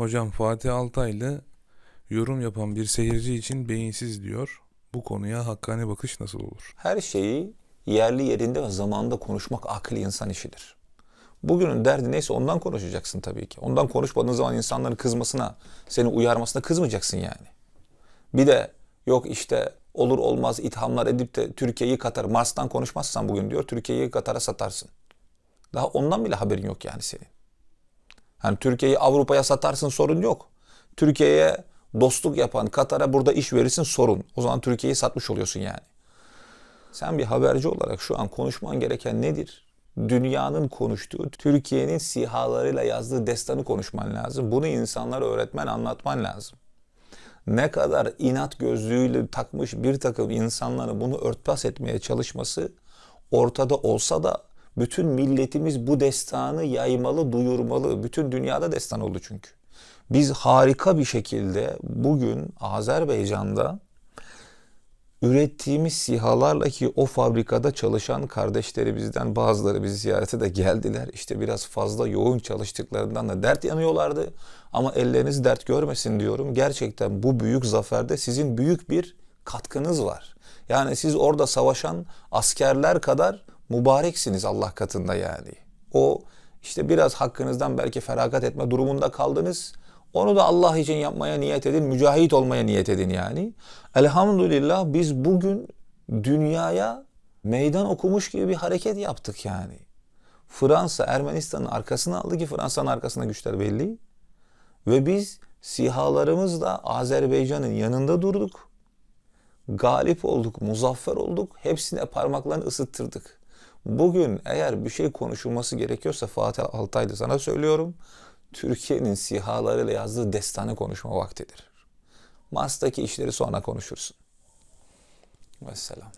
Hocam Fatih Altaylı yorum yapan bir seyirci için beyinsiz diyor. Bu konuya hakkani bakış nasıl olur? Her şeyi yerli yerinde ve zamanında konuşmak akıl insan işidir. Bugünün derdi neyse ondan konuşacaksın tabii ki. Ondan konuşmadığın zaman insanların kızmasına, seni uyarmasına kızmayacaksın yani. Bir de yok işte olur olmaz ithamlar edip de Türkiye'yi Katar, Mars'tan konuşmazsan bugün diyor Türkiye'yi Katar'a satarsın. Daha ondan bile haberin yok yani senin. Hani Türkiye'yi Avrupa'ya satarsın sorun yok. Türkiye'ye dostluk yapan Katar'a burada iş verirsin sorun. O zaman Türkiye'yi satmış oluyorsun yani. Sen bir haberci olarak şu an konuşman gereken nedir? Dünyanın konuştuğu, Türkiye'nin sihalarıyla yazdığı destanı konuşman lazım. Bunu insanlara öğretmen, anlatman lazım. Ne kadar inat gözlüğüyle takmış bir takım insanların bunu örtbas etmeye çalışması ortada olsa da bütün milletimiz bu destanı yaymalı, duyurmalı. Bütün dünyada destan oldu çünkü. Biz harika bir şekilde bugün Azerbaycan'da ürettiğimiz sihalarla ki o fabrikada çalışan kardeşlerimizden bazıları bizi ziyarete de geldiler. İşte biraz fazla yoğun çalıştıklarından da dert yanıyorlardı. Ama elleriniz dert görmesin diyorum. Gerçekten bu büyük zaferde sizin büyük bir katkınız var. Yani siz orada savaşan askerler kadar mübareksiniz Allah katında yani. O işte biraz hakkınızdan belki feragat etme durumunda kaldınız. Onu da Allah için yapmaya niyet edin, mücahit olmaya niyet edin yani. Elhamdülillah biz bugün dünyaya meydan okumuş gibi bir hareket yaptık yani. Fransa Ermenistan'ın arkasına aldı ki Fransa'nın arkasında güçler belli. Ve biz sihalarımızla Azerbaycan'ın yanında durduk. Galip olduk, muzaffer olduk. Hepsine parmaklarını ısıttırdık. Bugün eğer bir şey konuşulması gerekiyorsa Fatih Altaylı sana söylüyorum. Türkiye'nin sihalarıyla yazdığı destanı konuşma vaktidir. Mars'taki işleri sonra konuşursun. Vesselam.